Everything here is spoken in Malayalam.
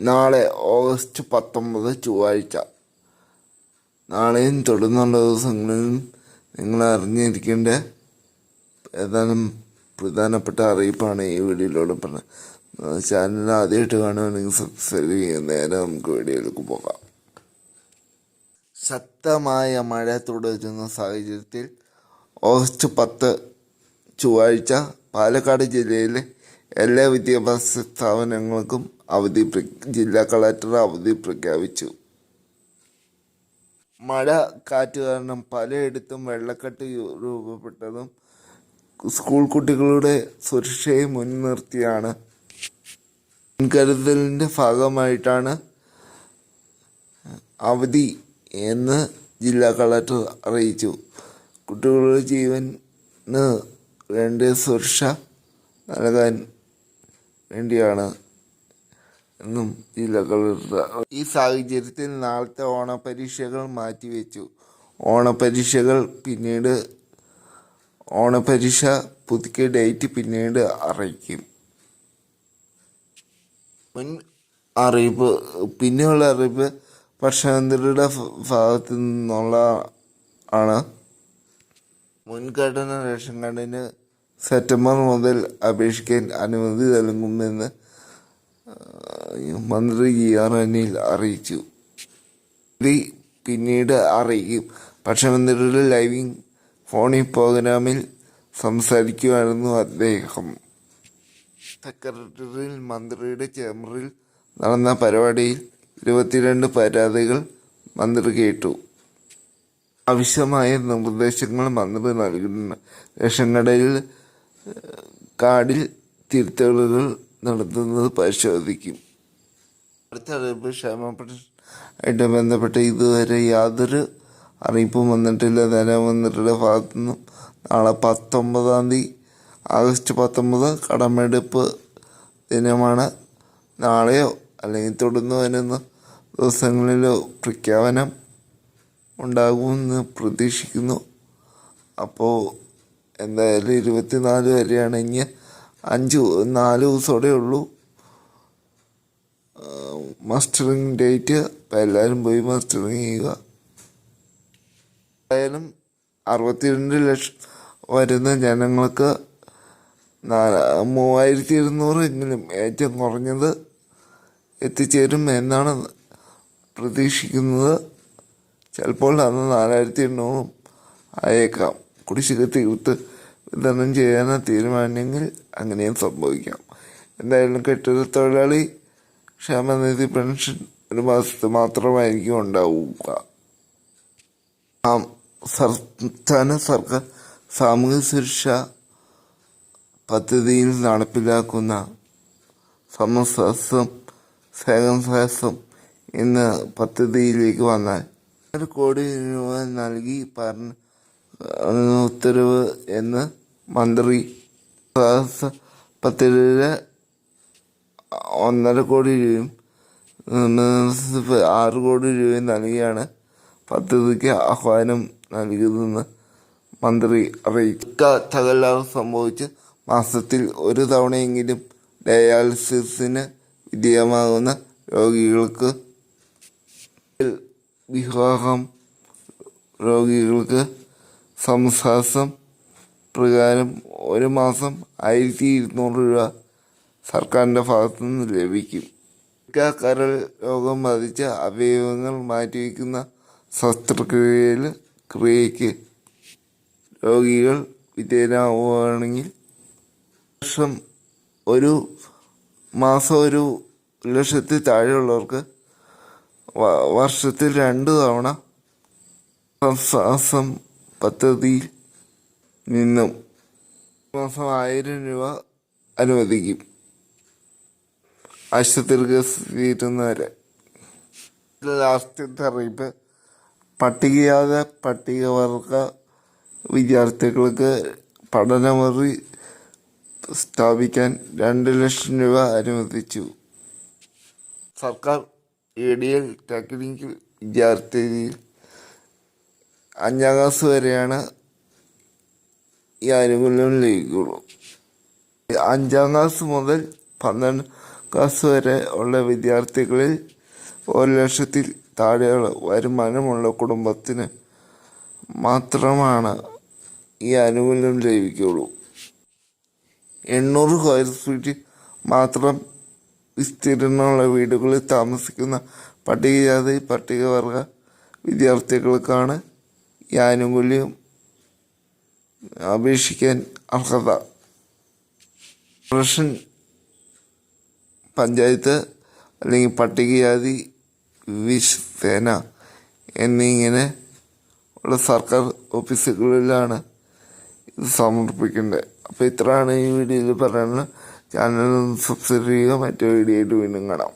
നാളെ ഓഗസ്റ്റ് പത്തൊമ്പത് ചൊവ്വാഴ്ച. നാളെയും തുടർന്നുള്ള ദിവസങ്ങളിലും നിങ്ങൾ അറിഞ്ഞിരിക്കേണ്ട ഏതാനും പ്രധാനപ്പെട്ട അറിയിപ്പാണ് ഈ വീഡിയോയിലൂടെ പറഞ്ഞത്. ചാനൽ ആദ്യമായിട്ട് കാണുകയാണെങ്കിൽ സബ്സ്ക്രൈബ് ചെയ്യുക. നേരെ നമുക്ക് വീഡിയോയിലേക്ക് പോകാം. ശക്തമായ മഴ തുടരുന്ന സാഹചര്യത്തിൽ ഓഗസ്റ്റ് പത്ത് ചൊവ്വാഴ്ച പാലക്കാട് ജില്ലയിലെ എല്ലാ വിദ്യാഭ്യാസ സ്ഥാപനങ്ങൾക്കും അവധി ജില്ലാ കളക്ടർ അവധി പ്രഖ്യാപിച്ചു. മഴ കാറ്റ് കാരണം പലയിടത്തും വെള്ളക്കെട്ട് രൂപപ്പെട്ടതും സ്കൂൾ കുട്ടികളുടെ സുരക്ഷയെ മുൻനിർത്തിയാണ് മുൻകരുതലിന്റെ ഭാഗമായിട്ടാണ് അവധി എന്ന് ജില്ലാ കളക്ടർ അറിയിച്ചു. കുട്ടികളുടെ ജീവന് വേണ്ട സുരക്ഷ നൽകാൻ വേണ്ടിയാണ്. എന്നും ജില്ലാ കളക്ടർ ഈ സാഹചര്യത്തിൽ നാളത്തെ ഓണപരീക്ഷകൾ മാറ്റിവെച്ചു. ഓണപരീക്ഷകൾ പിന്നീട് ഓണപരീക്ഷ പുതുക്കിയ ഡേറ്റ് പിന്നീട് അറിയിക്കും. മുൻ അറിയിപ്പ് പിന്നെയുള്ള അറിയിപ്പ് ഭക്ഷണമന്ത്രിയുടെ ഭാഗത്തു നിന്നുള്ള ആണ്. മുൻഗണന റേഷൻ കാർഡിന് സെപ്റ്റംബർ മുതൽ അപേക്ഷിക്കാൻ അനുമതി നൽകുമെന്ന് മന്ത്രി ജി ആർ അനിൽ അറിയിച്ചു. ഇത് പിന്നീട് അറിയിക്കും. ഭക്ഷണമന്ത്രിയുടെ ലൈവിംഗ് ഫോണിൽ പ്രോഗ്രാമിൽ സംസാരിക്കുമായിരുന്നു അദ്ദേഹം. സെക്രട്ടറിയിൽ മന്ത്രിയുടെ ചേംബറിൽ നടന്ന പരിപാടിയിൽ ഇരുപത്തിരണ്ട് പരാതികൾ മന്ത്രി കേട്ടു. ആവശ്യമായ നിർദ്ദേശങ്ങൾ മന്ത്രി നൽകുന്നു. റേഷൻ കടയിൽ കാർഡിൽ തിരുത്തലുകൾ നടത്തുന്നത് പരിശോധിക്കും. അടുത്ത അറിയിപ്പ് ആയിട്ട് ബന്ധപ്പെട്ട് ഇതുവരെ യാതൊരു അറിയിപ്പും വന്നിട്ടില്ല. ധനമന്ത്രിയുടെ ഭാഗത്തുനിന്നും നാളെ പത്തൊമ്പതാം തീയതി ആഗസ്റ്റ് പത്തൊമ്പത് കടമെടുപ്പ് ദിനമാണ്. നാളെയോ അല്ലെങ്കിൽ തുടർന്ന് വരുന്ന ദിവസങ്ങളിലോ പ്രഖ്യാപനം ഉണ്ടാകുമെന്ന് പ്രതീക്ഷിക്കുന്നു. അപ്പോൾ എന്തായാലും ഇരുപത്തിനാല് വരെയാണ്. അഞ്ച് നാല് ദിവസമോടെ ഉള്ളൂ. മസ്റ്ററിങ് ഡേറ്റ് അപ്പോൾ എല്ലാവരും പോയി മസ്റ്ററിങ് ചെയ്യുക. എന്തായാലും അറുപത്തിരണ്ട് ലക്ഷം വരുന്ന ജനങ്ങൾക്ക് മൂവായിരത്തി ഇരുന്നൂറ് എങ്കിലും ഏറ്റവും കുറഞ്ഞത് എത്തിച്ചേരും എന്നാണ് പ്രതീക്ഷിക്കുന്നത്. ചിലപ്പോൾ അന്ന് നാലായിരത്തി എണ്ണൂറും ആയേക്കാം. കുടിശ്ശിക തീർത്ത് വിതരണം ചെയ്യാൻ തീരുമാനമെങ്കിൽ അങ്ങനെയും സംഭവിക്കാം. എന്തായാലും കെട്ടിട തൊഴിലാളി ക്ഷേമനിധി പെൻഷൻ ഒരു മാസത്തെ മാത്രമായിരിക്കും ഉണ്ടാവുക. സംസ്ഥാന സർക്കാർ സാമൂഹ്യ സുരക്ഷ പദ്ധതിയിൽ നടപ്പിലാക്കുന്ന സമസ്വാസം സേവനസ്വാസം എന്ന പദ്ധതിയിലേക്ക് വന്നാൽ ഒരു കോടി രൂപ നൽകി പറഞ്ഞ ഉത്തരവ് എന്ന് മന്ത്രി പദ്ധതിയിലെ ഒന്നര കോടി രൂപയും ആറ് കോടി രൂപയും നൽകിയാണ് പദ്ധതിക്ക് ആഹ്വാനം നൽകിയതെന്ന് മന്ത്രി അറിയിച്ചു. തകരാറ് സംഭവിച്ച് മാസത്തിൽ ഒരു തവണയെങ്കിലും ഡയാലിസിസിന് വിധേയമാകുന്ന രോഗികൾക്ക് വിവാഹം രോഗികൾക്ക് സംസാസം പ്രകാരം ഒരു മാസം ആയിരത്തി ഇരുന്നൂറ് രൂപ സർക്കാരിന്റെ ഭാഗത്തു നിന്ന് ലഭിക്കും. കരൾ രോഗം ബാധിച്ച അവയവങ്ങൾ മാറ്റിവെക്കുന്ന ശസ്ത്രക്രിയയിൽ ക്രിയയ്ക്ക് രോഗികൾ വിധേയനാവുകയാണെങ്കിൽ വർഷം ഒരു മാസം ഒരു ലക്ഷത്തിൽ താഴെയുള്ളവർക്ക് വർഷത്തിൽ രണ്ട് തവണ സംസാസം പദ്ധതിയിൽ നിന്നും മാസം ആയിരം രൂപ അനുവദിക്കും. ആശുപത്രിക്ക് ലാസ്റ്റ് അറിയിപ്പ് പട്ടികജാത പട്ടികവർഗ വിദ്യാർത്ഥികൾക്ക് പഠനമുറി സ്ഥാപിക്കാൻ രണ്ട് ലക്ഷം രൂപ അനുവദിച്ചു. സർക്കാർ എ ഡി എൽ ടെക്നിക്കൽ വിദ്യാർത്ഥി അഞ്ചാം ക്ലാസ് വരെയാണ് ഈ ആനുകൂല്യം ലഭിക്കുള്ളൂ. അഞ്ചാം ക്ലാസ് മുതൽ പന്ത്രണ്ട് ക്ലാസ് വരെ ഉള്ള വിദ്യാർത്ഥികളിൽ ഒരു ലക്ഷത്തിൽ താഴെയുള്ള വരുമാനമുള്ള കുടുംബത്തിന് മാത്രമാണ് ഈ ആനുകൂല്യം ലഭിക്കുകയുള്ളൂ. എണ്ണൂറ് സ്ക്വയർ ഫീറ്റ് മാത്രം വിസ്തീർണമുള്ള വീടുകളിൽ താമസിക്കുന്ന പട്ടികജാതി പട്ടികവർഗ വിദ്യാർത്ഥികൾക്കാണ് ഈ ആനുകൂല്യം അപേക്ഷിക്കാൻ അർഹത. റേഷൻ പഞ്ചായത്ത് അല്ലെങ്കിൽ പട്ടികജാതി വിഷ് സേന എന്നിങ്ങനെ ഉള്ള സർക്കാർ ഓഫീസുകളിലാണ് ഇത് സമർപ്പിക്കേണ്ടത്. അപ്പോൾ ഇത്രയാണ് ഈ വീഡിയോയിൽ പറയുന്നത്. ചാനൽ സബ്സ്ക്രൈബ് ചെയ്യുക. മറ്റു വീഡിയോ ആയിട്ട് വീണ്ടും കാണാം.